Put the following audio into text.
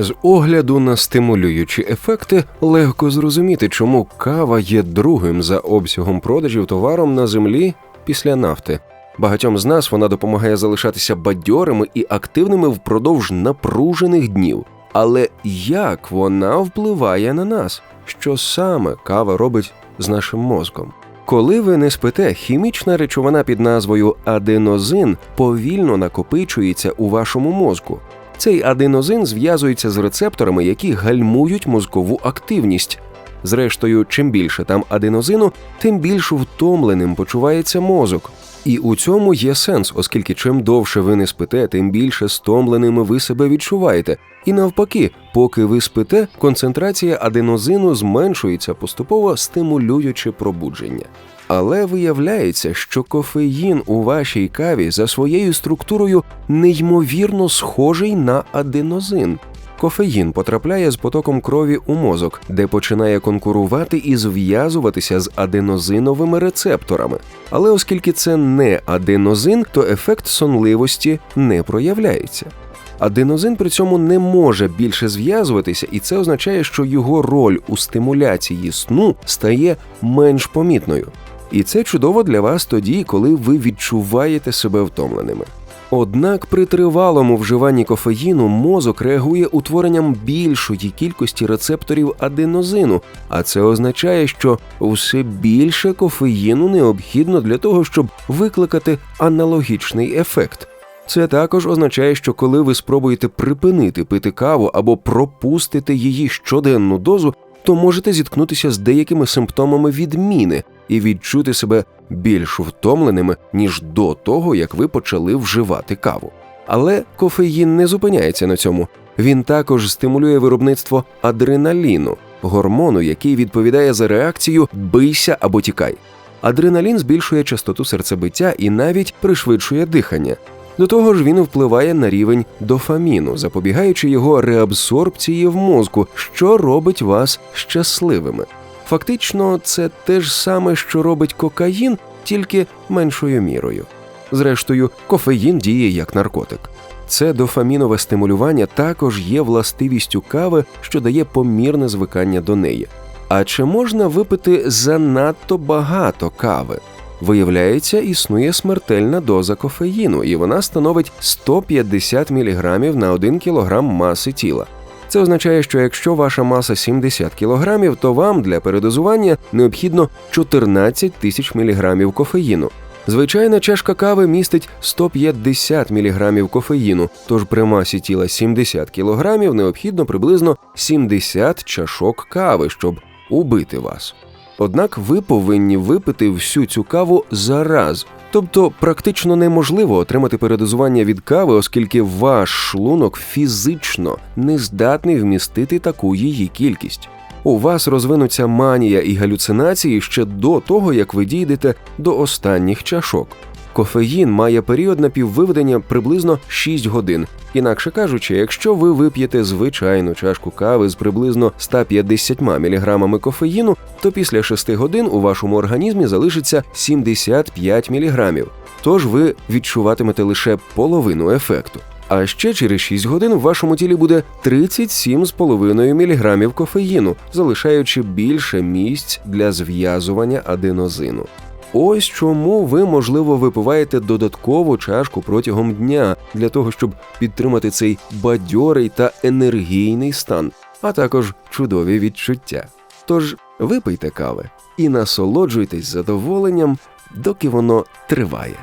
З огляду на стимулюючі ефекти легко зрозуміти, чому кава є другим за обсягом продажів товаром на землі після нафти. Багатьом з нас вона допомагає залишатися бадьорими і активними впродовж напружених днів. Але як вона впливає на нас? Що саме кава робить з нашим мозком? Коли ви не спите, хімічна речовина під назвою аденозин повільно накопичується у вашому мозку. Цей аденозин зв'язується з рецепторами, які гальмують мозкову активність. Зрештою, чим більше там аденозину, тим більш втомленим почувається мозок. І у цьому є сенс, оскільки чим довше ви не спите, тим більше стомленими ви себе відчуваєте. І навпаки, поки ви спите, концентрація аденозину зменшується, поступово стимулюючи пробудження. Але виявляється, що кофеїн у вашій каві за своєю структурою неймовірно схожий на аденозин. Кофеїн потрапляє з потоком крові у мозок, де починає конкурувати і зв'язуватися з аденозиновими рецепторами. Але оскільки це не аденозин, то ефект сонливості не проявляється. Аденозин при цьому не може більше зв'язуватися, і це означає, що його роль у стимуляції сну стає менш помітною. І це чудово для вас тоді, коли ви відчуваєте себе втомленими. Однак при тривалому вживанні кофеїну мозок реагує утворенням більшої кількості рецепторів аденозину, а це означає, що все більше кофеїну необхідно для того, щоб викликати аналогічний ефект. Це також означає, що коли ви спробуєте припинити пити каву або пропустити її щоденну дозу, то можете зіткнутися з деякими симптомами відміни і відчути себе більш втомленими, ніж до того, як ви почали вживати каву. Але кофеїн не зупиняється на цьому. Він також стимулює виробництво адреналіну, гормону, який відповідає за реакцію бийся або тікай. Адреналін збільшує частоту серцебиття і навіть пришвидшує дихання. До того ж, він впливає на рівень дофаміну, запобігаючи його реабсорбції в мозку, що робить вас щасливими. Фактично, це те ж саме, що робить кокаїн, тільки меншою мірою. Зрештою, кофеїн діє як наркотик. Це дофамінове стимулювання також є властивістю кави, що дає помірне звикання до неї. А чи можна випити занадто багато кави? Виявляється, існує смертельна доза кофеїну, і вона становить 150 мг на 1 кг маси тіла. Це означає, що якщо ваша маса 70 кг, то вам для передозування необхідно 14 тисяч мг кофеїну. Звичайна чашка кави містить 150 мг кофеїну, тож при масі тіла 70 кг необхідно приблизно 70 чашок кави, щоб убити вас. Однак ви повинні випити всю цю каву за раз. Тобто практично неможливо отримати передозування від кави, оскільки ваш шлунок фізично не здатний вмістити таку її кількість. У вас розвинуться манія і галюцинації ще до того, як ви дійдете до останніх чашок. Кофеїн має період напіввиведення приблизно 6 годин. Інакше кажучи, якщо ви вип'єте звичайну чашку кави з приблизно 150 мг кофеїну, то після 6 годин у вашому організмі залишиться 75 мг. Тож ви відчуватимете лише половину ефекту. А ще через 6 годин в вашому тілі буде 37,5 мг кофеїну, залишаючи більше місць для зв'язування аденозину. Ось чому ви, можливо, випиваєте додаткову чашку протягом дня для того, щоб підтримати цей бадьорий та енергійний стан, а також чудові відчуття. Тож випийте кави і насолоджуйтесь задоволенням, доки воно триває.